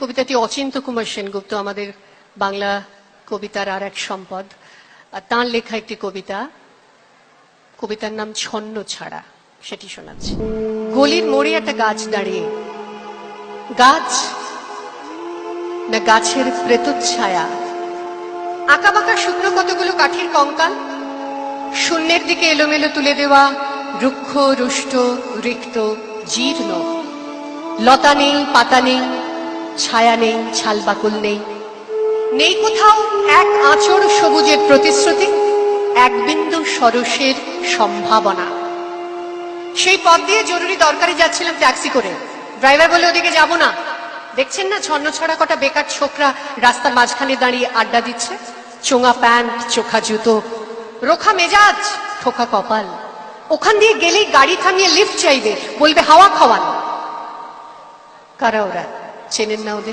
কবিতাটি অচিন্ত কুমার সেনগুপ্ত, আমাদের বাংলা কবিতার আর এক সম্পদ। আর তাঁর লেখা একটি কবিতা, কবিতার নাম ছন্ন ছাড়া, সেটি শোনাচ্ছি। গলির মোড়ে একটা গাছ দাঁড়িয়ে, গাছ না গাছের প্রেতচ্ছায়া? আঁকা বাঁকা শুকনো কতগুলো কাঠের কঙ্কাল? শূন্যের দিকে এলোমেলো তুলে দেওয়া রুক্ষ, রুষ্ট, রিক্ত, জীর্ণ। লতা নেই, পাতা নেই ছায়া নেই ছালবাকুল নেই। নেই কোথাও এক আঁচড় সবুজের প্রতিশ্রুতি, এক সরসের সম্ভাবনা। সেই পথ দিয়ে জরুরি দরকারে যাচ্ছিলাম ট্যাক্সি করে। ড্রাইভার বলে, ওদিকে যাব না। দেখছেন না, ছন্ন ছড়া কটা বেকার ছোকরা রাস্তার মাঝখানে দাঁড়িয়ে আড্ডা দিচ্ছে? চোঙা প্যান্ট, চোখা জুতো, রোখা মেজাজ, ঠোকা কপাল। ওখান দিয়ে গেলেই গাড়ি থামিয়ে লিফট চাইবে, বলবে হাওয়া খাওয়ান। কারা ওরা? চেনেন না ওদের।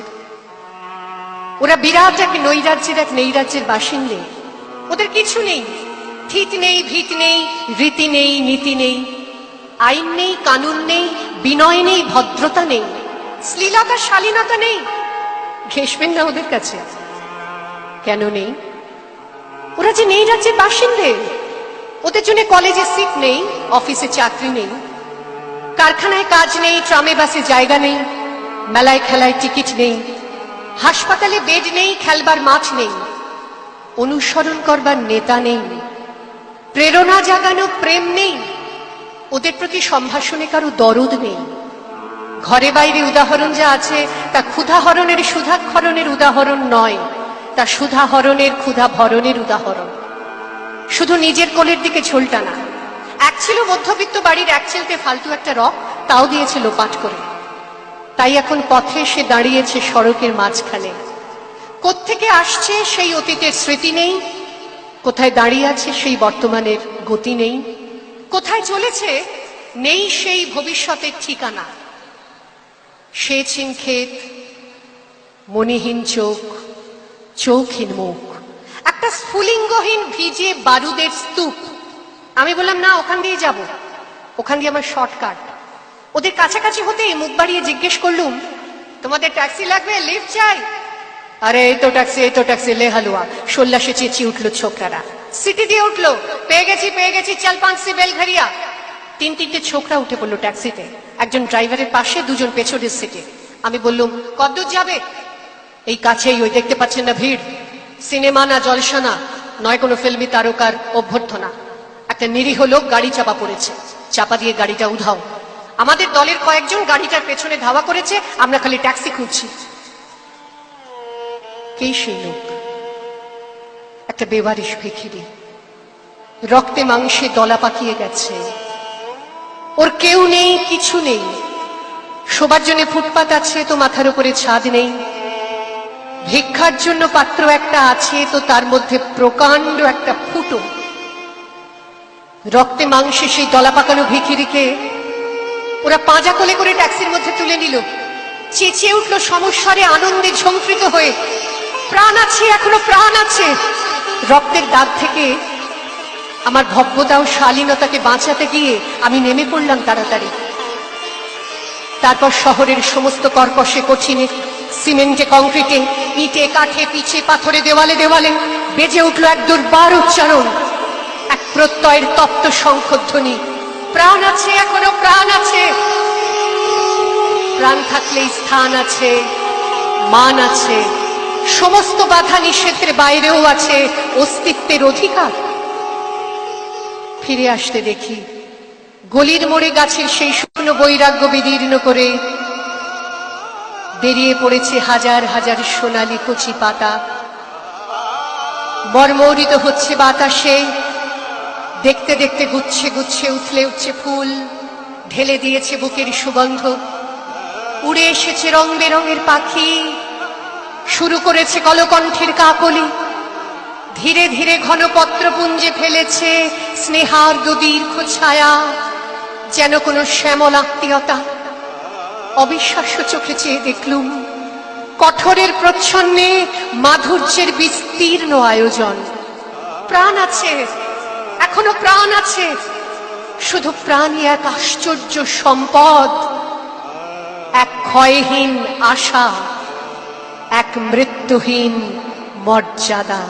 ওরা বিরাট এক নৈরাজ্যের এক নৈরাজ্যের বাসিন্দে। ওদের কিছু নেই। থিত নেই, ভীত নেই, রীতি নেই, নীতি নেই। আইন নেই, কানুন নেই, বিনয় নেই, ভদ্রতা নেই। শ্লীলতা, শালীনতা নেই। ঘেসবেন না ওদের কাছে। কেন নেই? ওরা যে নেই রাজ্যের বাসিন্দে। ওদের জন্য কলেজে সিট নেই, অফিসে চাকরি নেই। কারখানায় কাজ নেই, ট্রামে বাসে জায়গা নেই। মেলায় খেলায় টিকিট নেই, হাসপাতালে বেড নেই, খেলবার মাঠ নেই, অনুসরণ করবার নেতা নেই, প্রেরণা জাগানো প্রেম নেই, ওদের প্রতি সম্ভাষণে কারও দরদ নেই। ঘরে বাইরে উদাহরণ যা আছে, তা ক্ষুধাহরণের সুধাক্ষরণের উদাহরণ নয়, তা সুধাহরণের ক্ষুধা ভরণের উদাহরণ। শুধু নিজের কোলের দিকে ঝোলটা না, এক ছিল মধ্যবিত্ত বাড়ির এক ছেলতে ফালতু একটা রক, তাও দিয়েছিল পাঠ করে। তাই এখন পথে সে দাঁড়িয়েছে সড়কের মাঝখানে। কোত্থেকে আসছে সেই অতীতের স্মৃতি নেই? কোথায় দাঁড়িয়ে আছে সেই বর্তমানের গতি নেই? কোথায় চলেছে নেই সেই ভবিষ্যতের ঠিকানা? সেচিন ক্ষেত মনিহীন চোখ চোখহীন মুখ। একটা স্ফুলিঙ্গহীন ভিজে বারুদের স্তূপ। আমি বললাম, না, ওখান দিয়ে যাব। ওখান দিয়ে আমার শর্টকাট ওদের কাছাকাছি হতেই মুখ বাড়িয়ে জিজ্ঞেস করলুম, তোমাদের ট্যাক্সি লাগবে? লিফট চাই? আরে, এই তো ট্যাক্সি, এই তো ট্যাক্সি, লে হালুয়া। সোল্লাসে চেঁচিয়ে উঠল ছোকরারা। সিটি দিয়ে উঠল। পেয়ে গেছি পেয়ে গেছি চাল পাঁচসি বেলঘরিয়া। তিন তিনটে ছোকরা উঠে পড়ল ট্যাক্সিতে। একজন ড্রাইভারের পাশে দুজন পেছনের সিটে। আমি বললুম, কদ্দূর যাবে? এই কাছেই, ওই দেখতে পাচ্ছেন না ভিড়। সিনেমা না জলসা না নয় কোনো ফিল্মি তারকার অভ্যর্থনা। একটা নিরীহ লোক গাড়ি চাপা পড়েছে। চাপা দিয়ে গাড়িটা উধাও। আমাদের দলের কয়েকজন গাড়িটার পেছনে ধাওয়া করেছে, আমরা খালি ট্যাক্সি খুঁজছি। কে সেই লোক। একটা বেবারিশ ভিখিরি। রক্তে মাংসে দলা পাকিয়ে গেছে। ওর কেউ নেই, কিছু নেই। শোবার জন্য ফুটপাত আছে, তো মাথার উপরে ছাদ নেই। ভিক্ষার জন্য পাত্র একটা আছে, তো তার মধ্যে প্রকাণ্ড একটা ফুটো। রক্তে মাংসে সেই দলা পাকানো ভিখিরিকে ওরা পাঁজা কোলে করে ট্যাক্সির মধ্যে তুলে নিল। চেঁচিয়ে উঠল সমস্যারে আনন্দে ঝঙ্কৃত হয়ে, প্রাণ আছে, এখনও প্রাণ আছে। রক্তের দাগ থেকে আমার ভব্যতা ও শালীনতাকে বাঁচাতে গিয়ে আমি নেমে পড়লাম তাড়াতাড়ি। তারপর শহরের সমস্ত কর্কশে, কঠিনে, সিমেন্টে, কংক্রিটে, ইটে, কাঠে, পিছে, পাথরে, দেওয়ালে দেওয়ালে বেজে উঠল এক দুর্বার উচ্চারণ, এক প্রত্যয়ের তপ্ত শঙ্খধ্বনি। প্রাণ আছে, এখনও প্রাণ আছে। প্রাণ থাকলে স্থান আছে, মান আছে। সমস্ত বাধা নিষেধের বাইরেও আছে অস্তিত্বের অধিকার। ফিরে আসতে দেখি, গলির মোড়ে গাছের সেই শুকনো বৈরাগ্য বিদীর্ণ করে বেরিয়ে পড়েছে হাজার হাজার সোনালি কচি পাতা। মর্মরিত হচ্ছে বাতাসে দেখতে দেখতে গুচ্ছে গুচ্ছে উঠলে উঠছে ফুল, ঢেলে দিয়েছে বুকের সুগন্ধ। উড়ে এসেছে রং বেরঙের পাখি, শুরু করেছে কলকণ্ঠের কাকলি। ধীরে ধীরে ঘনপত্র পুঞ্জে ফেলেছে স্নেহার দীর্ঘ ছায়া যেন কোনো শ্যামল আত্মীয়তা। অবিশ্বাস্য চোখে চেয়ে দেখলুম, কঠোরের প্রচ্ছন্নে মাধুর্যের বিস্তীর্ণ আয়োজন। প্রাণ আছে এখনও প্রাণ আছে। শুধু প্রাণী এক আশ্চর্য সম্পদ এক ক্ষয়হীন আশা এক মৃত্যুহীন মর্যাদা।